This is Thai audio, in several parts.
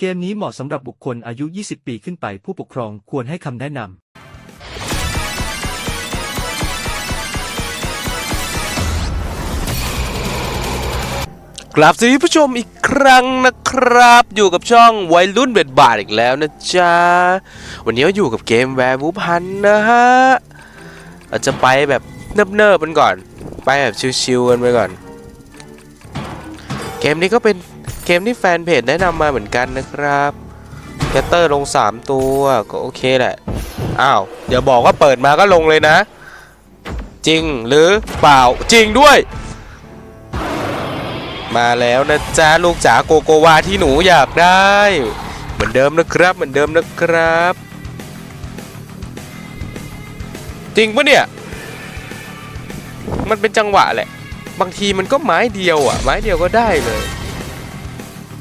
เกมนี้เหมาะสำหรับบุคคลอายุ 20 ปีขึ้นไปผู้ปกครองควรให้คำแนะนำกลับสวัสดีผู้ชมอีกครั้งนะครับ อยู่กับช่องวัยรุ่นเบ็ดบาทอีกแล้วนะจ๊ะ วันนี้อยู่กับเกมแวร์วูพันนะฮะเราจะไปแบบเนิบๆกันก่อน ไปแบบชิวๆกันไปก่อน เกมนี้ก็เป็น เกมที่แฟนเพจแนะนำมาเหมือนกันนะครับแคตเตอร์ลง 3 ตัวก็โอเคแหละ อ้าวอย่าบอกว่าเปิดมาก็ลงเลยนะ จริงหรือเปล่าจริงด้วย มาแล้วนะจ๊ะลูกจ๋าโกโกวาที่หนูอยากได้ เหมือนเดิมนะครับเหมือนเดิมนะครับ จริงปะเนี่ย มันเป็นจังหวะแหละ บางทีมันก็ไม้เดียวอะ ไม้เดียวก็ได้เลย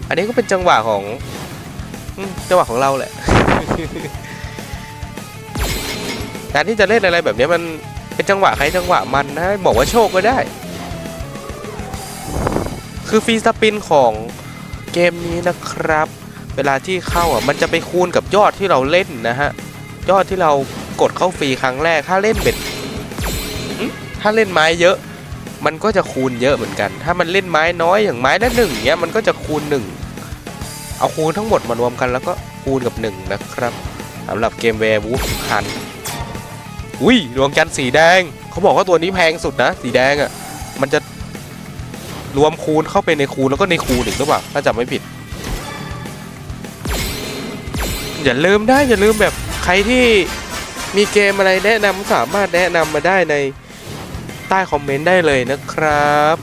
อันนี้ก็เป็นจังหวะของจังหวะของเราแหละ การที่จะเล่นอะไรแบบนี้มันเป็นจังหวะใครจังหวะมันนะบอกว่าโชคก็ได้ คือฟรีสปินของเกมนี้นะครับ เวลาที่เข้าอะมันจะไปคูณกับยอดที่เราเล่นนะฮะ ยอดที่เรากดเข้าฟรีครั้งแรก ถ้าเล่นเบ็ดถ้าเล่นไม้เยอะมันก็จะคูณเยอะเหมือนกัน ถ้ามันเล่นไม้น้อยอย่างไม้ละหนึ่งเนี้ยมันก็จะคูณหนึ่ง เอาคูณทั้งหมดมารวมกันแล้วก็คูณกับหนึ่งนะครับสำหรับเกมแวร์วูฟคันอุ้ยดวงจันทร์สีแดง เขาบอกว่าตัวนี้แพงสุดนะ สีแดงอะ มันจะรวมคูณเข้าไปในคูณแล้วก็ในคูณอีกหรือเปล่าถ้าจำไม่ผิด อย่าลืมได้อย่าลืมแบบใครที่มีเกมอะไรแนะนำสามารถแนะนำมาได้ในใต้คอมเมนต์ได้เลยนะครับ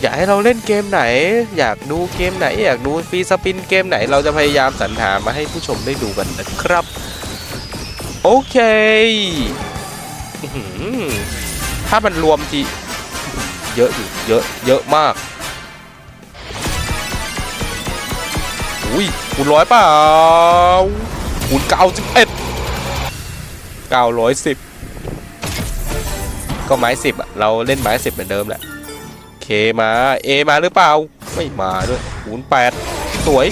อยากให้เราเล่นเกมไหน อยากดูเกมไหน อยากดูฟรีสปินเกมไหน เราจะพยายามสรรหามาให้ผู้ชมได้ดูกันนะครับ โอเค ถ้ามันรวมทีเยอะอยู่เยอะเยอะมาก อุ้ยคูณร้อยเปล่าคูณเก้าสิบเอ็ดเก้าร้อยสิบก็ไม้สิบอะเราเล่นไม้สิบเหมือนเดิมแหละ มาเอมาหรือเปล่า ไม่มาด้วยคูณแปดสวย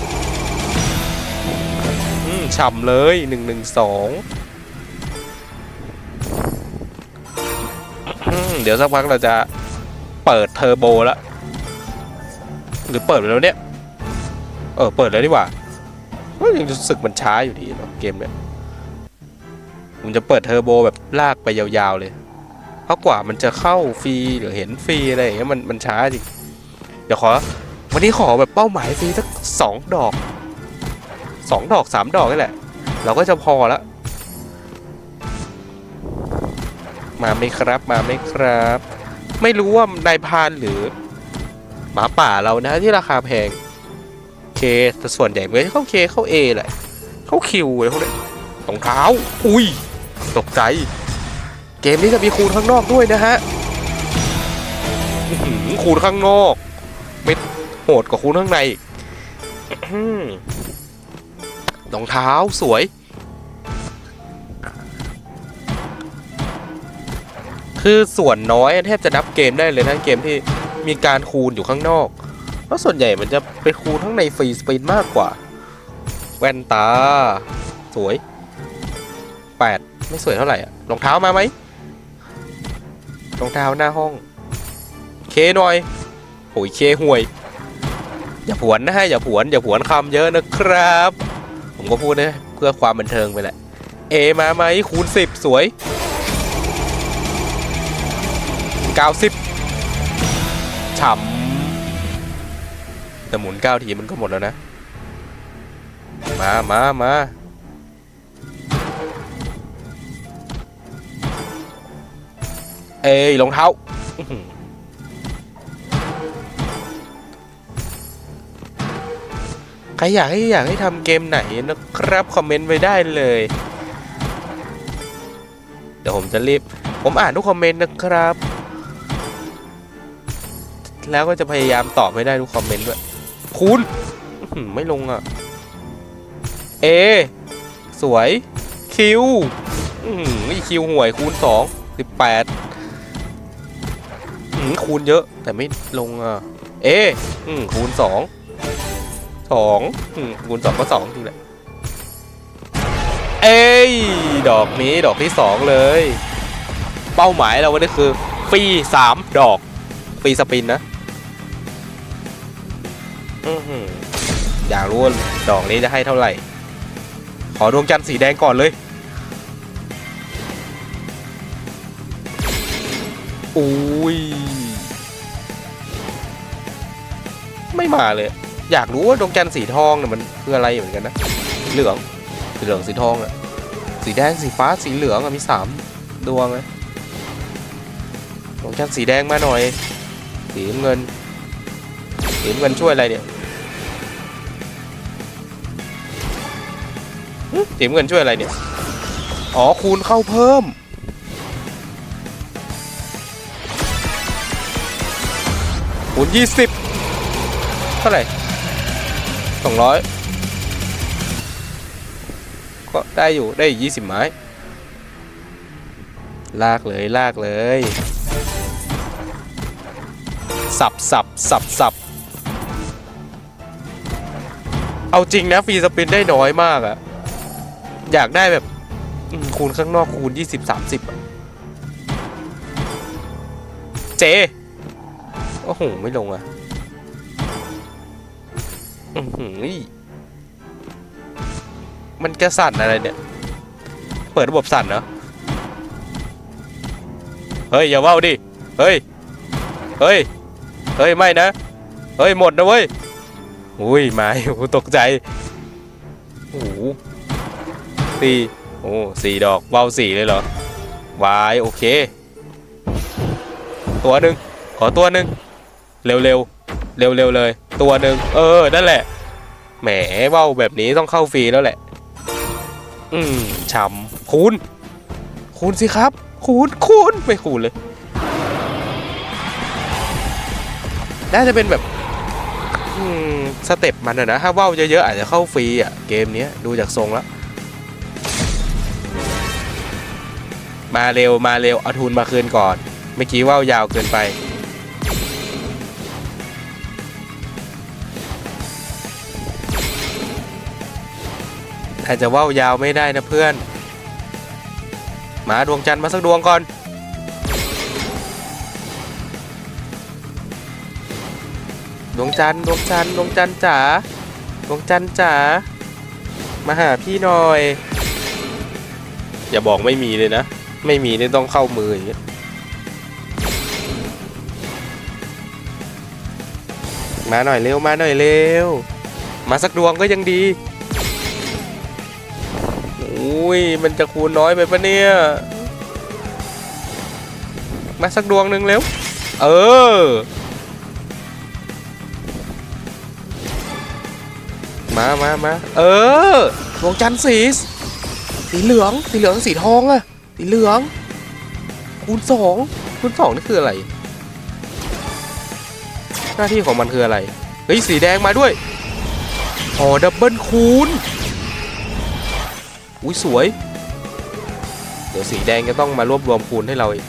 อืมฉ่ำเลยหนึ่งหนึ่งสองเดี๋ยวสักพักเราจะเปิดเทอร์โบแล้วหรือเปิดไปแล้วเนี่ย เออ เปิดแล้วดีกว่าก็ยังรู้สึกมันช้าอยู่ดีเนาะเกมเนี่ยผมจะเปิดเทอร์โบแบบลากไปยาวๆเลย เพราะกว่ามันจะเข้าฟรีหรือเห็นฟรีอะไรอย่างเงี้ยมันมันช้าจริงเดี๋ยวขอ วันนี้ขอแบบเป้าหมายฟรีสักสองดอกสองดอกสามดอกนี่แหละ เราก็จะพอละมาไหมครับมาไหมครับ ไม่รู้ว่านายพานหรือหมาป่าเรานะที่ราคาแพงเคแต่ส่วนใหญ่ไม่เข้าเคเข้าเอแหละเข้าคิวเลยพวกนี้รองเท้า อุ้ย ตกใจ เกมนี้จะมีคูณข้างนอกด้วยนะฮะคูณข้างนอกไม่โหดกว่าคูณข้างในรองเท้าสวย คือส่วนน้อยแทบจะนับเกมได้เลยนะเกมที่มีการคูณอยู่ข้างนอกเพราะส่วนใหญ่มันจะไปคูณข้างในฟรีสปินมากกว่า แว่นตา สวย 8 ไม่สวยเท่าไหร่อะรองเท้ามาไหม รองเท้าหน้าห้อง เคหน่อยโอ้ยเคห่วย อย่าผวนนะฮะอย่าผวนอย่าผวนคำเยอะนะครับ ผมก็พูดนะเพื่อความบันเทิงไปแหละ เอมาไหมคูณ10สวย90ฉ่ำแต่หมุน9ทีมันก็หมดแล้วนะ มามามา เอ้ยรองเท้าใครอยากให้อยากให้ทำเกมไหนนะครับ คอมเมนต์ไว้ได้เลย เดี๋ยวผมจะรีบ ผมอ่านทุกคอมเมนต์นะครับ แล้วก็จะพยายามตอบให้ได้ทุกคอมเมนต์ด้วย คุณไม่ลงอะ เอ สวย คิวอีคิวห่วยคูณสองสิบแปด คูณเยอะ แต่ไม่ลงอะเออืมคูณสองสองอืมคูณสองก็สองจริงแหละเอ้ยดอกนี้ดอกที่สองเลย เป้าหมายเราวันนี้คือฟรีสามดอกฟรีสปินนะอื้อหืออยากรู้ว่าดอกนี้จะให้เท่าไหร่ ขอดวงจันทร์สีแดงก่อนเลย อุ้ย ไม่มาเลย อยากรู้ว่าดวงจันทร์สีทองเนี่ยมันคืออะไรเหมือนกันนะ เหลือง สีเหลืองสีทองอะสีแดงสีฟ้าสีเหลืองอะมีสามดวงเลยดวงจันทร์สีแดงมาหน่อย สีเงิน สีเงินช่วยอะไรเนี่ยสีเงินช่วยอะไรเนี่ย อ๋อคูณเข้าเพิ่ม คูณยี่สิบเท่าไหร่สองร้อยก็ได้อยู่ได้ยี่สิบไม้ ลากเลยลากเลย สับสับสับสับเอาจริงนะฟรีสปินได้น้อยมากอะอยากได้แบบคูณข้างนอกคูณ 20 30อะเจ โอ้โห ไม่ลงอะอือหือมันจะสั่นอะไรเนี่ย เปิดระบบสั่นเหรอ เฮ้ย อย่าว่าวดิ เฮ้ย เฮ้ย เฮ้ย ไม่นะ เฮ้ย หมดนะเว้ย อุ้ยไมาโอ้ตกใจ โอ้โหสี่โอ้สี่ดอกว่าวสี่เลยเหรอวาย โอเค ตัวหนึ่งขอตัวหนึ่ง เร็วเร็วเร็วเร็วเลย ตัวหนึ่งเออนั่นแหละแหมว่าวแบบนี้ต้องเข้าฟรีแล้วแหละ อืมฉ่ำคูณคูณสิครับคูณคูณไม่คูณเลยน่าจะเป็นแบบอืมสเต็ปมันอะนะถ้าว่าวเยอะๆอาจจะเข้าฟรีอะเกมนี้ดูจากทรงแล้ว มาเร็วมาเร็วเอาทุนมาคืนก่อน เมื่อกี้ว่าวยาวเกินไป อาจจะว่าวยาวไม่ได้นะเพื่อน มาดวงจันทร์มาสักดวงก่อนดวงจันทร์ดวงจันทร์ดวงจันทร์จ๋าดวงจันทร์จ๋ามาหาพี่หน่อย อย่าบอกไม่มีเลยนะ ไม่มีนี่ต้องเข้ามืออย่างเงี้ยมาหน่อยเร็วมาหน่อยเร็ว มาสักดวงก็ยังดี อุ้ยมันจะคูณน้อยไปปะเนี่ย มาสักดวงหนึ่งเร็ว เออ มามามาเออ ดวงจันทร์สี สีเหลือง สีเหลือง สีทองอะสีเหลือง คูณสอง คูณสองนี่คืออะไร หน้าที่ของมันคืออะไร เฮ้ย สีแดงมาด้วย อ๋อ ดับเบิลคูณ อุ้ยสวย เดี๋ยวสีแดงจะต้องมารวบรวมคูณให้เราอีก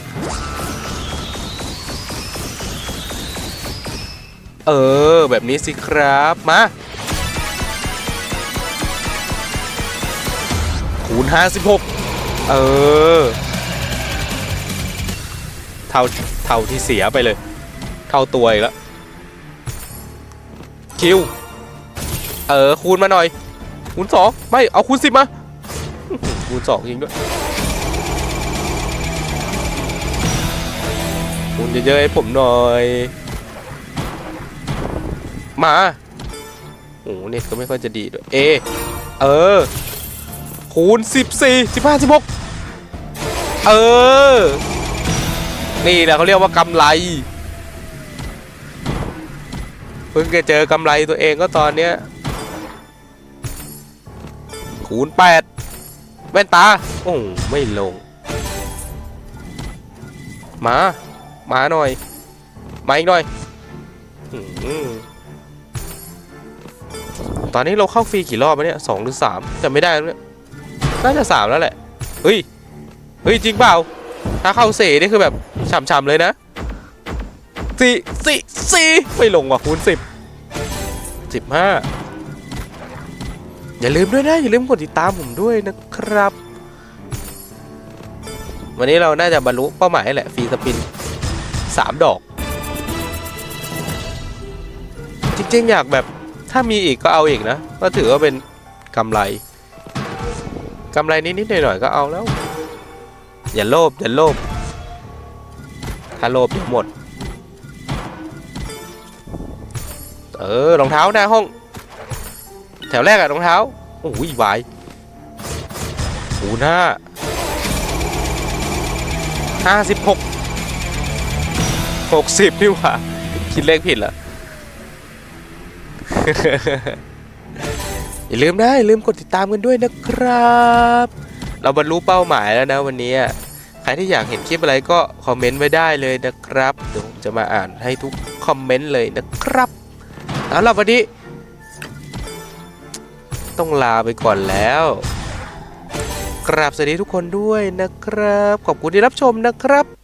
เออ แบบนี้สิครับ มา คูณ 56 เออ เท่าเท่าที่เสียไปเลย เท่าตัวอีกแล้ว คิว เออ คูณมาหน่อย คูณสองไม่ เอาคูณสิบมา คูณสองยิงด้วยคูณเยอะๆให้ผมหน่อย มาโอ้โหเน็ตก็ไม่ค่อยจะดีด้วยเอ เออ คูณสิบสี่สิบห้าสิบหกเออ นี่แหละเขาเรียกว่ากำไร เพิ่งจะเจอกำไรตัวเองก็ตอนเนี้ยคูณแปด แว่นตา โอ้ไม่ลง มา มาหน่อย มาอีกหน่อยอตอนนี้เราเข้าฟรีกี่รอบแล้วเนี่ยสองหรือสามจำไม่ได้แล้วเนี่ยน่าจะสามแล้วแหละ เฮ้ย เฮ้ย จริงเปล่า ถ้าเข้าเสี่นี่คือแบบฉ่ำๆเลยนะสี่สี่สี่ไม่ลงว่ะคูณสิบสิบห้า อย่าลืมด้วยนะ อย่าลืมกดติดตามผมด้วยนะครับ วันนี้เราน่าจะบรรลุเป้าหมายแหละฟรีสปินสามดอก จริงๆ อยากแบบถ้ามีอีกก็เอาอีกนะ ก็ถือว่าเป็นกำไรกำไรนิดๆหน่อยๆก็เอาแล้ว อย่าโลภอย่าโลภถ้าโลภเดี๋ยวหมด เออรองเท้าหน้าห้อง แถวแรกอะรองเท้าโอ้ยวายโอ้หน้าห้าสิบหกหกสิบนี่หว่า คิดเลขผิดเหรออย่าลืมนะอย่าลืมกดติดตามกันด้วยนะครับ เราบรรลุเป้าหมายแล้วนะวันนี้ ใครที่อยากเห็นคลิปอะไรก็คอมเมนต์ไว้ได้เลยนะครับ เดี๋ยวผมจะมาอ่านให้ทุกคอมเมนต์เลยนะครับ เอาล่ะวันนี้ ต้องลาไปก่อนแล้วกราบสวัสดีทุกคนด้วยนะครับ ขอบคุณที่รับชมนะครับ